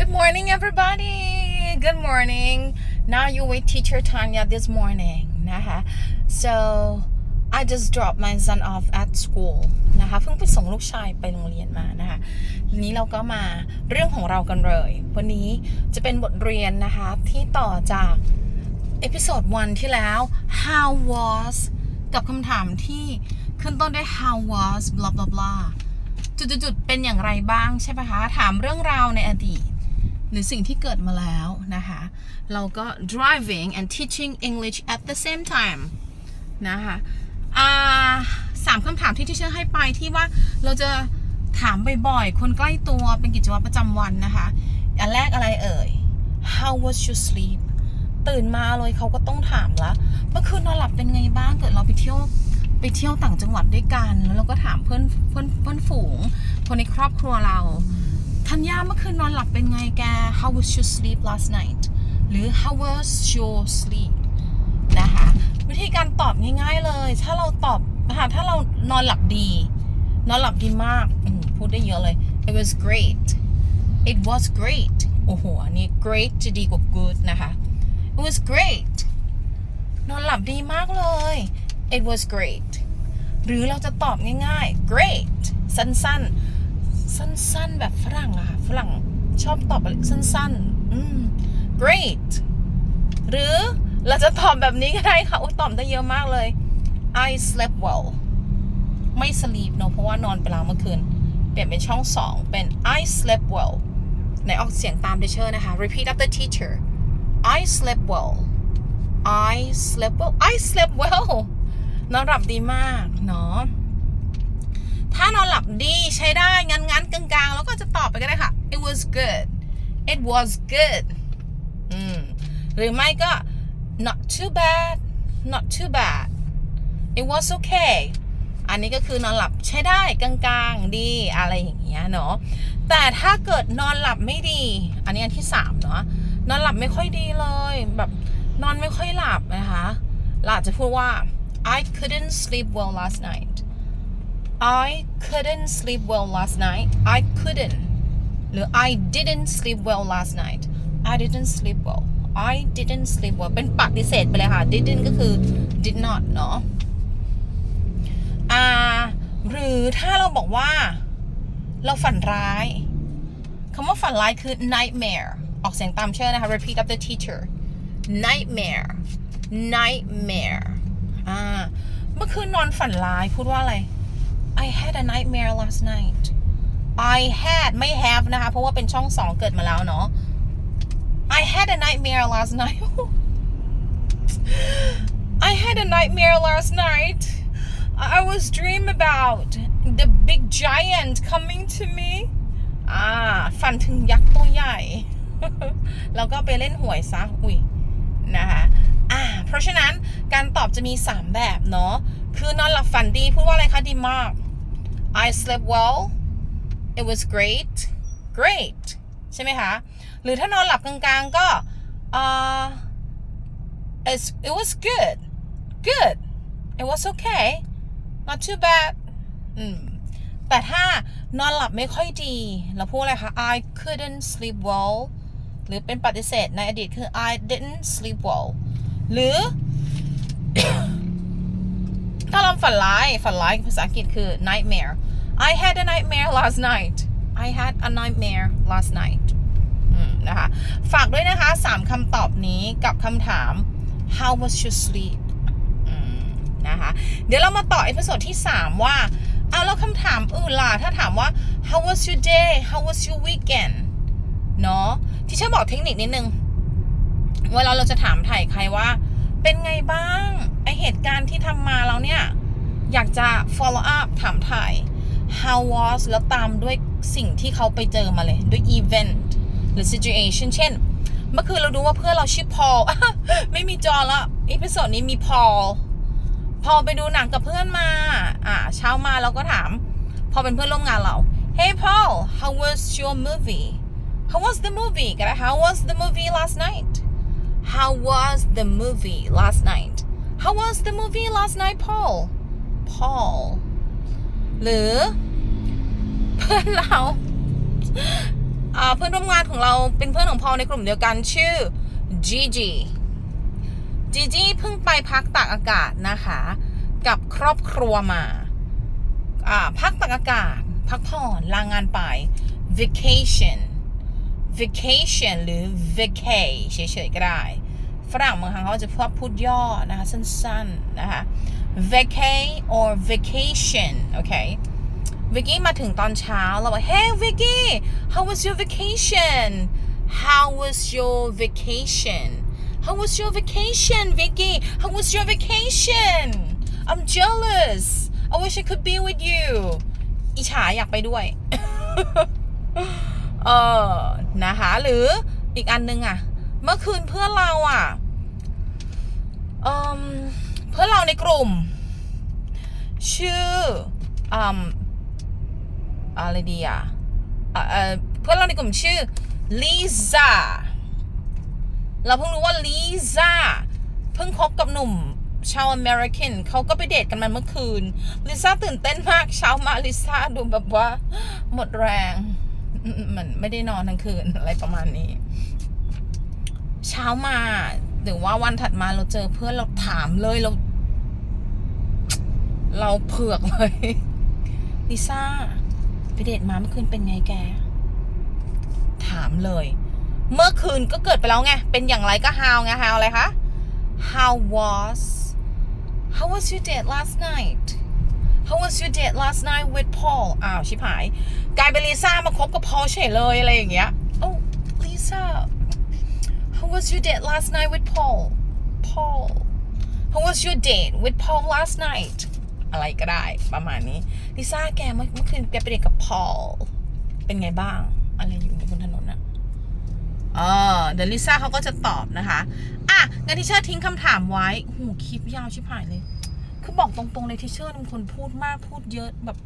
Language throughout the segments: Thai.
Good morning, everybody. Good morning. Now you with teacher Tanya this morning นะคะ so I just dropped my son off at school นะคะ เพิ่งไปส่งลูกชายไปโรงเรียนมานะคะทีนี้เราก็มาเรื่องของเรากันเลย วันนี้จะเป็นบทเรียนนะคะ ที่ต่อจากเอพิโซดวันที่แล้ว how was กับคำถามที่ขึ้นต้นด้วย how was blah blah blah จุดๆเป็นอย่างไรบ้างใช่ปะคะ ถามเรื่องราวในอดีต หรือสิ่งที่เกิดมาแล้วนะคะ เราก็ driving and teaching English at the same time นะคะอ่าสามคำถามที่ที่เชื่อให้ไปที่ว่าเราจะถามบ่อยๆ คนใกล้ตัวเป็นกิจวัตรประจำวันนะคะ อันแรกอะไรเอ่ย how was your sleep ตื่นมาเลยเขาก็ต้องถามละเมื่อคืนนอนหลับเป็นไงบ้างเกิดเราไปเที่ยวไปเที่ยวต่างจังหวัดด้วยกัน แล้วเราก็ถามเพื่อนเพื่อนเพื่อนฝูง คนในครอบครัวเรา ธัญญาเมื่อคืนนอนหลับเป็นไงแก How was your sleep last night หรือ How was your sleep นะคะ วิธีการตอบง่าย ๆเลย ถ้าเราตอบนะคะถ้าเรานอนหลับดี นอนหลับดีมากพูดได้เยอะเลย It was great It was great โอ้โหอันนี้ great จะดีกว่า good นะคะ It was great นอนหลับดีมากเลย It was great หรือเราจะตอบง่ายๆ great สั้นๆ สั้นๆ แบบฝรั่งอะค่ะ ฝรั่งชอบตอบอะไรสั้นๆ อืม great หรือเราจะตอบแบบนี้ก็ได้ค่ะตอบได้เยอะมากเลย I slept well ไม่ sleep เนอะเพราะว่านอนไปแล้วเมื่อคืน เปลี่ยนเป็นช่องสองเป็น I slept well ไหนออกเสียงตามเดเชอร์นะคะ repeat after teacher I slept well I slept well I slept well นอนหลับดีมาก เนาะ ถ้านอนหลับดีใช้ได้งั้นงั้นกลางๆ แล้วก็จะตอบไปก็ได้ค่ะ it was good it was good อืมหรือไม่ก็ not too bad not too bad it was okay อันนี้ก็คือนอนหลับใช้ได้กลางๆ ดีอะไรอย่างเงี้ยเนาะแต่ถ้าเกิดนอนหลับไม่ดี อันนี้อันที่สามเนาะนอนหลับไม่ค่อยดีเลยแบบนอนไม่ค่อยหลับนะคะเราอาจะพูดว่า I couldn't sleep well last night I couldn't sleep well last night I couldn't หรือ I didn't sleep well last night I didn't sleep well I didn't sleep well เป็นปฏิเสธไปเลยค่ะ didn't ก็คือ did not เนาะอ่าหรือถ้าเราบอกว่า เราฝันร้ายคำว่าฝันร้ายคือ nightmare ออกเสียงตามเชื่อนะคะ repeat after teacher nightmare nightmare อ่า เมื่อคืนนอนฝันร้ายพูดว่าอะไร I had a nightmare last night I had ไม่ have นะคะ เพราะว่าเป็นช่องสองเกิดมาแล้วเนาะ I had a nightmare last night I had a nightmare last night I was dream about the big giant coming to me อ่าฝันถึงยักษ์ตัวใหญ่ แล้วก็ไปเล่นหวยซะ อุ้ยนะคะอ่าเพราะฉะนั้นการตอบจะมี 3 แบบเนาะคือนอนหลับฝันดีพูดว่าอะไรคะดีมาก I slept well it was great great ใช่ไหมคะ หรือถ้านอนหลับกลางๆก็อ่า it's, it was good good it was okay not too bad อืมแต่ถ้านอนหลับไม่ค่อยดีเราพูดอะไรคะ I couldn't sleep well หรือเป็นปฏิเสธในอดีตคือ I didn't sleep well หรือ ถ้าเราฝันร้ายฝันร้ายภาษาอังกฤษคือ nightmare I had a nightmare last night I had a nightmare last night นะคะ ฝากด้วยนะคะ3คำตอบนี้กับคำถาม how was your sleep นะคะ เดี๋ยวเรามาต่อเอพิโซดที่ 3 ว่า เอาแล้วคำถามอื่นล่ะ ถ้าถามว่า how was your day how was your weekend เนาะที่ฉันบอกเทคนิคนิดนึง เวลาเราจะถามถ่ายใครว่า เป็นไงบ้าง ไอเห ตุกามาแล้วเนี่ย อยากจะ follow up ถามถ่าย how was แล้วตามด้วยสิ่งที่เขาไปเจอมาเลย ด้วย event หรือ situation เช่น เมื่อคืนเราดูว่าเพื่อนเราชื่อพอลไม่มีจอแล้วอีพิโซดนี้มีพอลพอไปดูหนังกับเพื่อนมา อ่า เช้ามาเราก็ถาม พอเป็นเพื่อนร่วมงานเรา Hey Paul how was your movie How was the movie ก็ได้ How was the movie last night How was the movie last night How was the movie last night Paul Paul หรือเพื่อนเราอ่าเพื่อนร่วมงานของเราเป็นเพื่อนของพอลในกลุ่มเดียวกันชื่อ Gigi Gigi เพิ่งไปพักตากอากาศนะคะ กับครอบครัวมาอ่าพักตากอากาศ พักผ่อนลางงานไป vacation vacation หรือ vacay เฉยๆก็ได้ ฝรั่งบางครั้งเขาจะชอบพูดย่อนะคะ สั้นๆนะคะ vacay or vacation โอเควิกกี้มาถึงตอนเช้าเราบอก Hey Vicky how was your vacation how was your vacation how was your vacation Vicky how was your vacation I'm jealous I wish I could be with you อิจฉาอยากไปด้วย เออนะคะ หรืออีกอันนึงอะเมื่อคืนเพื่อนเราอะ เพื่อนเราในกลุ่ม ชื่ออะไรดีอะเอ่อเอ่อเพื่อนเราในกลุ่มชื่อลิซ่าเราเพิ่งรู้ว่าลิซ่าเพิ่งคบกับหนุ่มชาวอเมริกันเขาก็ไปเดทกันมาเมื่อคืนลิซ่าตื่นเต้นมากเช้ามาลิซ่าดูแบบว่า หมดแรงเหมือนไม่ได้นอนทั้งคืนอะไรประมาณนี้ เช้ามา หรือว่าวันถัดมาเราเจอเพื่อนเราถามเลยเรา เราเผือกเลยลิซ่าไปเดทมาเมื่อคืนเป็นไงแก ถามเลย เมื่อคืนก็เกิดไปแล้วไง เป็นอย่างไรก็ how ไง how อะไรคะ how was how was your date last night how was your date last night with Paul อ้าว ชิบหาย กลายเป็นลิซ่ามาคบกับพอลเฉยเลยอะไรอย่างเงี้ย oh Lisa how was your date last night with Paul Paul how was your date with Paul last night อะไรก็ได้ประมาณนี้ลิซ่าแกเมื่อคืนแกไปเดทกับพอลเป็นไงบ้าง อะไรอยู่บนถนนอะเออเดี๋ยวลิซ่าเขาก็จะตอบนะคะ อะงั้นที่เชอร์ทิ้งคำถามไว้หูคลิปยาวชิบหายเลย คือบอกตรงๆเลยที่เชอร์เป็นคนพูดมากพูดเยอะแบบ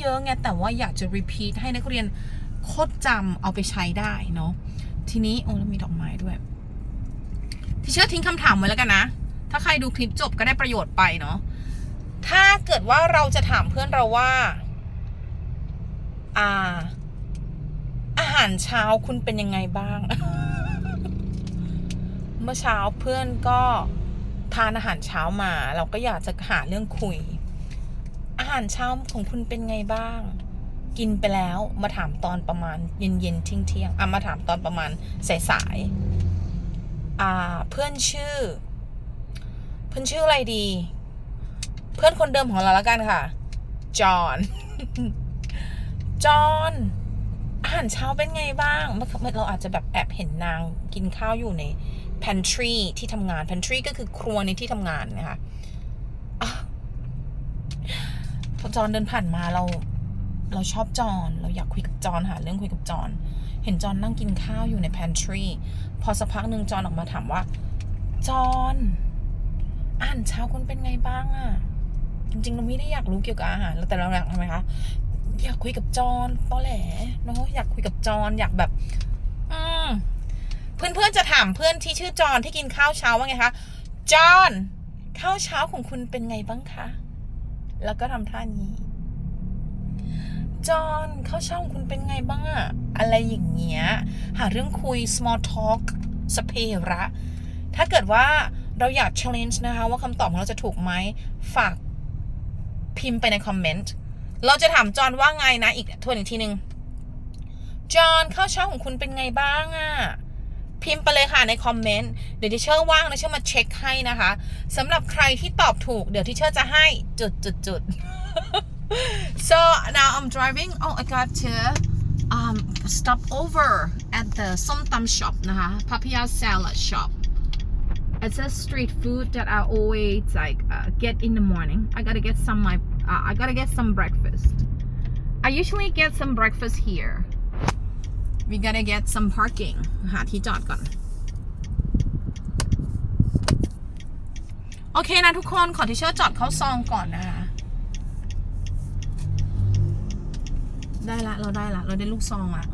เยอะๆไงแต่ว่าอยากจะ repeat ให้นักเรียนโคตรจำเอาไปใช้ได้เนาะ ทีนี้โอ้แล้วมีดอกไม้ด้วยที่เชอร์ทิ้งคำถามไว้แล้วกันนะ ถ้าใครดูคลิปจบก็ได้ประโยชน์ไปเนาะถ้าเกิดว่าเราจะถามเพื่อนเราว่า อ่า อาหารเช้าคุณเป็นยังไงบ้าง เมื่อเช้าเพื่อนก็ทานอาหารเช้ามา เราก็อยากจะหาเรื่องคุย อาหารเช้าของคุณเป็นไงบ้าง กินไปแล้วมาถามตอนประมาณเย็นเย็นๆเที่ยงเที่ยงอะมาถามตอนประมาณสายสายๆอ่าเพื่อนชื่อ เพื่อนชื่ออะไรดี เพื่อนคนเดิมของเราแล้วกันค่ะ จอห์น จอห์นอาหารเช้าเป็นไงบ้างเมื่อเราอาจจะแบบแอบเห็นนางกินข้าวอยู่ใน pantry ที่ทำงาน pantry ก็คือครัวในที่ทำงานนะคะอะพอจอห์นเดินผ่านมาเรา เราชอบจอนเราอยากคุยกับจอนหาเรื่องคุยกับจอนเห็นจอนนั่งกินข้าวอยู่ใน pantry พอสักพักหนึ่งจอนออกมาถามว่า จอนอาหารเช้าคุณเป็นไงบ้างอะจริงๆเราไม่ได้อยากรู้เกี่ยวกับอาหารแต่เราอยากทำไมคะอยากคุยกับจอนตอแหลเนาะอยากคุยกับจอนอยากแบบ อืมเพื่อนๆจะถามเพื่อนที่ชื่อจอนที่กินข้าวเช้าว่าไงคะจอนข้าวเช้าของคุณเป็นไงบ้างคะ แล้วก็ทำท่านี้ จอนข้าวเช้าของคุณเป็นไงบ้างอะอะไรอย่างเงี้ย หาเรื่องคุย small talk สเประ ถ้าเกิดว่าเราอยาก challenge นะคะ ว่าคำตอบของเราจะถูกไหม ฝากพิมพ์ไปในคอมเมนต์ เราจะถามจอห์นว่าไงนะ อีกทวนอีกทีหนึ่งจอห์นข้าวเช้าของคุณเป็นไงบ้างอะพิมพ์ไปเลยค่ะในคอมเมนต์ เดี๋ยวที่เชอร์ว่างนะเชอร์มาเช็คให้นะคะสำหรับใครที่ตอบถูก เดี๋ยวที่เชอร์จะให้จุดจุดจุด so now I'm driving oh I got to um stop over at the ส้มตำ shop นะคะ Papaya salad shop it's a street food that I always like uh, get in the morning. I gotta get some my uh, I gotta get some breakfast. I usually get some breakfast here. We gotta get some parking. หาที่จอดก่อน โอเคนะทุกคนขอที่เชื่อจอดเข้าซองก่อนนะคะ ได้ละ เราได้ละ เราได้ลูกซองละ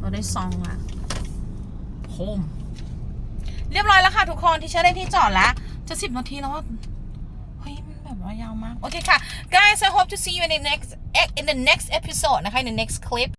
เราได้ซองละโฮมเรียบร้อยแล้วค่ะทุกคนที่เชื่อได้ที่จอดแล้วจะสิบนาทีแล้วอะเฮ้ยมันแบบว่ายาวมาก โอเคค่ะ guys I hope to see you in the next in the next episode นะคะ in the next clip